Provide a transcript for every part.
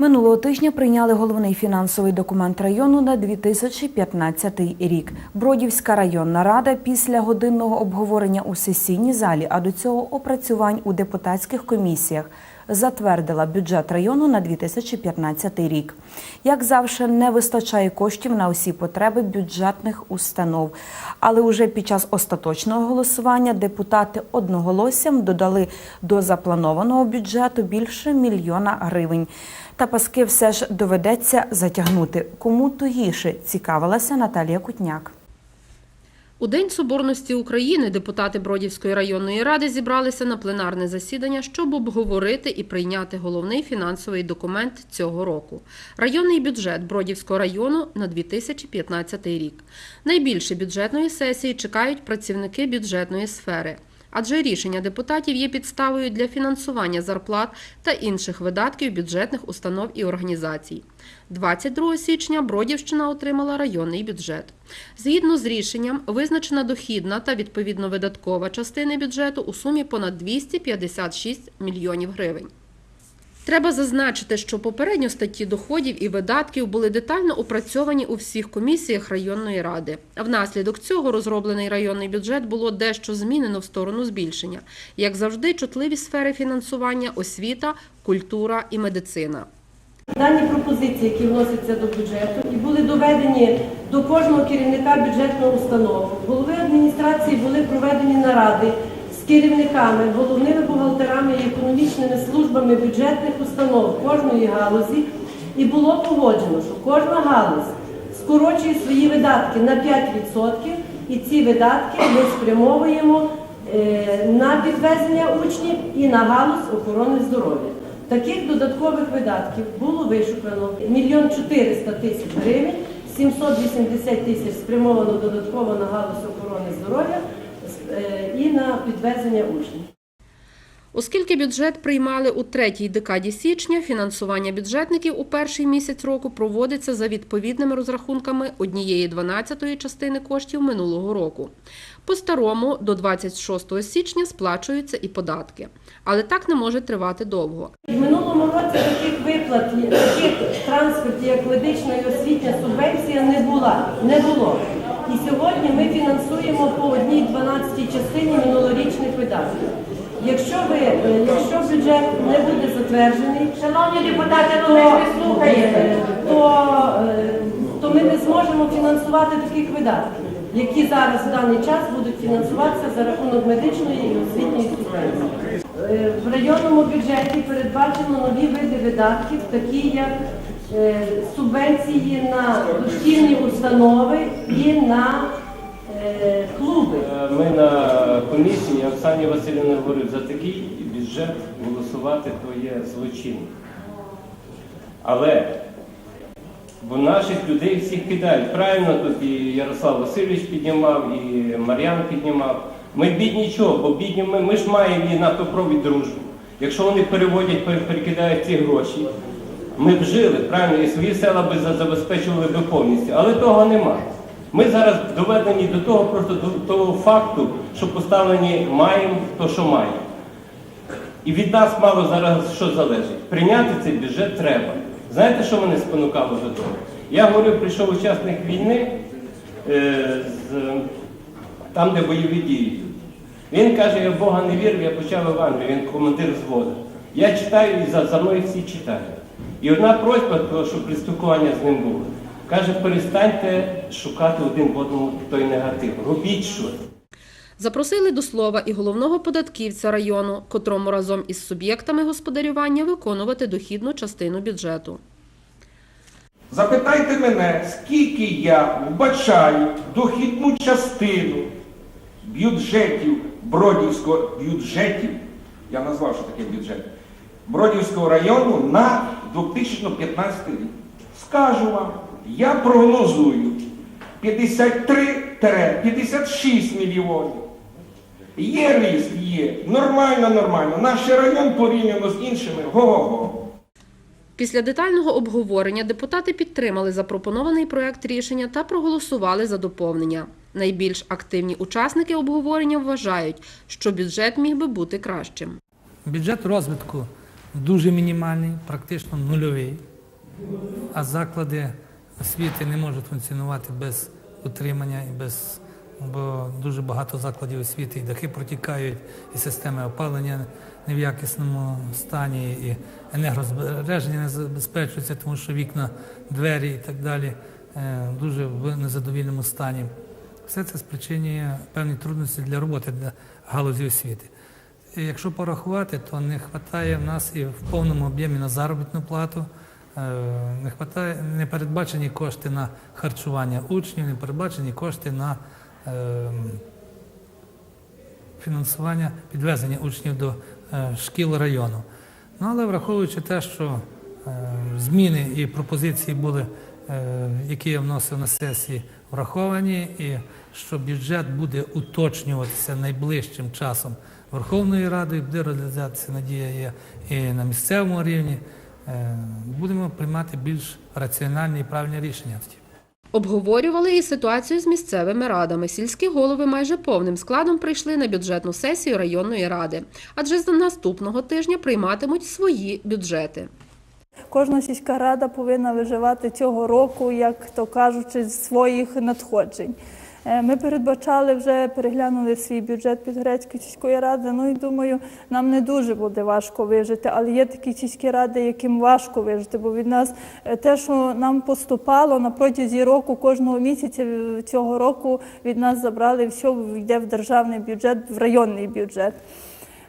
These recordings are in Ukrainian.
Минулого тижня прийняли головний фінансовий документ району на 2015 рік. Бродівська районна рада після годинного обговорення у сесійній залі, а до цього опрацювань у депутатських комісіях, затвердила бюджет району на 2015 рік. Як завжди, не вистачає коштів на усі потреби бюджетних установ. Але уже під час остаточного голосування депутати одноголоссям додали до запланованого бюджету більше мільйона гривень. Та паски все ж доведеться затягнути. Кому тугіше цікавилася Наталія Кутняк. У День Соборності України депутати Бродівської районної ради зібралися на пленарне засідання, щоб обговорити і прийняти головний фінансовий документ цього року районний бюджет Бродівського району на 2015 рік. Найбільше бюджетної сесії чекають працівники бюджетної сфери. Адже рішення депутатів є підставою для фінансування зарплат та інших видатків бюджетних установ і організацій. 22 січня Бродівщина отримала районний бюджет. Згідно з рішенням, визначена дохідна та відповідно видаткова частини бюджету у сумі понад 256 мільйонів гривень. Треба зазначити, що попередньо статті доходів і видатків були детально опрацьовані у всіх комісіях районної ради. Внаслідок цього розроблений районний бюджет було дещо змінено в сторону збільшення. Як завжди, чутливі сфери фінансування освіта, культура і медицина. Дані пропозиції, які вносяться до бюджету, і були доведені до кожного керівника бюджетної установи. Голови адміністрації були проведені наради керівниками, головними бухгалтерами і економічними службами бюджетних установ кожної галузі, і було погоджено, що кожна галузь скорочує свої видатки на 5%, і ці видатки ми спрямовуємо е, на підвезення учнів і на галузь охорони здоров'я. Таких додаткових видатків було вишукано 1 400 тисяч гривень, 780 тисяч спрямовано додатково на галузь охорони здоров'я і на підвезення учнів. Оскільки бюджет приймали у третій декаді січня, фінансування бюджетників у перший місяць року проводиться за відповідними розрахунками однієї дванадцятої частини коштів минулого року. По-старому до 26 січня сплачуються і податки. Але так не може тривати довго. В минулому році таких виплат, таких трансфертів, як медична і освітня субвенція, не була, не було. І сьогодні ми фінансуємо по одній 12 частині минулорічних видатків. Якщо ви, е, якщо бюджет не буде затверджений, Шановні депутати, ну то, ви ж не слухаєте. е, то, е, то ми не зможемо фінансувати таких видатків, які зараз в даний час будуть фінансуватися за рахунок медичної і освітньої субвенції. Е, В районному бюджеті передбачено нові види видатків, такі як е, субвенції на дошкільні установи і на е, клуби. Е, Ми на комісії Оксані Васильівна говорив, за такий бюджет голосувати то є злочин. Але бо наших людей всіх кидають. Правильно тут і Ярослав Васильович піднімав, і Мар'ян піднімав. Ми бідні чого, бо бідні ми, ми ж маємо і нафтопровід дружбу. Якщо вони переводять, перекидають ці гроші, ми б жили, правильно, і свої села би забезпечували би повністю. Але того немає. Ми зараз доведені до того, просто до того факту, що поставлені маємо то, що маємо. І від нас мало зараз що залежить. Прийняти цей бюджет треба. Знаєте, що мене спонукало до того? Я говорив, прийшов учасник війни е, з, там, де бойові дії. Він каже, я в Бога не вірю, я почав Евангелію, він командир взводу. Я читаю і за, за мною всі читають. І одна просьба, щоб при спілкуванні з ним було. Каже, перестаньте шукати один в одному той негатив. Робіть щось. Запросили до слова і головного податківця району, котрому разом із суб'єктами господарювання виконувати дохідну частину бюджету. Запитайте мене, скільки я вбачаю дохідну частину бюджетів Бродівського бюджетів, я назвав, що таке бюджет, Бродівського району на 2015 рік. Скажу вам, я прогнозую 53-56 мільйонів. Є ріст, є. Нормально, нормально. Наш район порівняно з іншими го-го-го. Після детального обговорення депутати підтримали запропонований проект рішення та проголосували за доповнення. Найбільш активні учасники обговорення вважають, що бюджет міг би бути кращим. Бюджет розвитку дуже мінімальний, практично нульовий. А заклади освіти не можуть функціонувати без утримання і без. Бо дуже багато закладів освіти і дахи протікають, і системи опалення не в якісному стані, і енергозбереження не забезпечується, тому що вікна, двері і так далі е, дуже в незадовільному стані. Все це спричинює певні трудності для роботи для галузі освіти. Якщо порахувати, то не вистачає в нас і в повному об'ємі на заробітну плату. е, Не хватає, не передбачені кошти на харчування учнів, не передбачені кошти на е, фінансування підвезення учнів до е, шкіл району. Ну, але враховуючи те, що зміни і пропозиції були, які я вносив на сесії, враховані, і що бюджет буде уточнюватися найближчим часом Верховною Радою, буде розглядатися, надія є і на місцевому рівні, е, будемо приймати більш раціональні і правильні рішення. Обговорювали і ситуацію з місцевими радами. Сільські голови майже повним складом прийшли на бюджетну сесію районної ради, адже з наступного тижня прийматимуть свої бюджети. Кожна сільська рада повинна виживати цього року, як то кажучи, з своїх надходжень. Е, Ми передбачали вже переглянули свій бюджет під Грецької сільської ради. Ну і думаю, нам не дуже буде важко вижити, але є такі сільські ради, яким важко вижити. Бо від нас е, те, що нам поступало на протязі року, кожного місяця цього року від нас забрали все, йде в державний бюджет, в районний бюджет.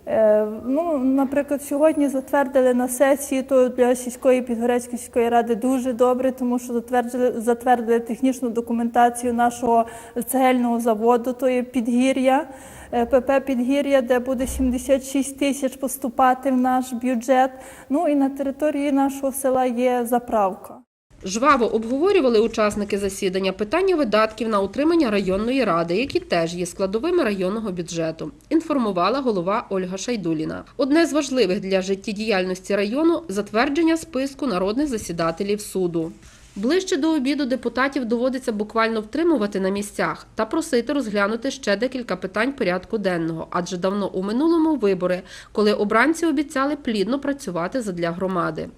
Е, Ну, наприклад, сьогодні затвердили на сесії, то для сільської підгорецької ради дуже добре, тому що затвердили, затвердили технічну документацію нашого цегельного заводу, то є підгір'я, е, ПП Підгір'я, де буде 76 тисяч поступати в наш бюджет. Ну і на території нашого села є заправка. Жваво обговорювали учасники засідання питання видатків на утримання районної ради, які теж є складовими районного бюджету. Інформувала голова Ольга Шайдуліна. Одне з важливих для життєдіяльності району затвердження списку народних засідателів суду. Ближче до обіду депутатів доводиться буквально втримувати на місцях та просити розглянути ще декілька питань порядку денного, адже давно у минулому вибори, коли обранці обіцяли плідно працювати задля громади.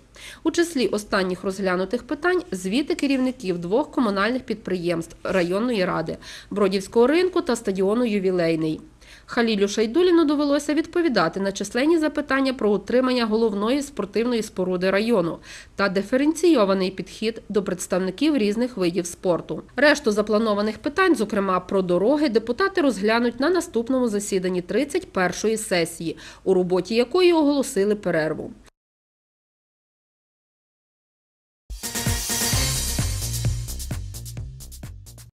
У числі останніх розглянутих питань звіти керівників двох комунальних підприємств районної ради Бродівського ринку та стадіону Ювілейний. Халілю Шайдуліну довелося відповідати на численні запитання про утримання головної спортивної споруди району та диференційований підхід до представників різних видів спорту. Решту запланованих питань, зокрема про дороги, депутати розглянуть на наступному засіданні 31-ї сесії, у роботі якої оголосили перерву.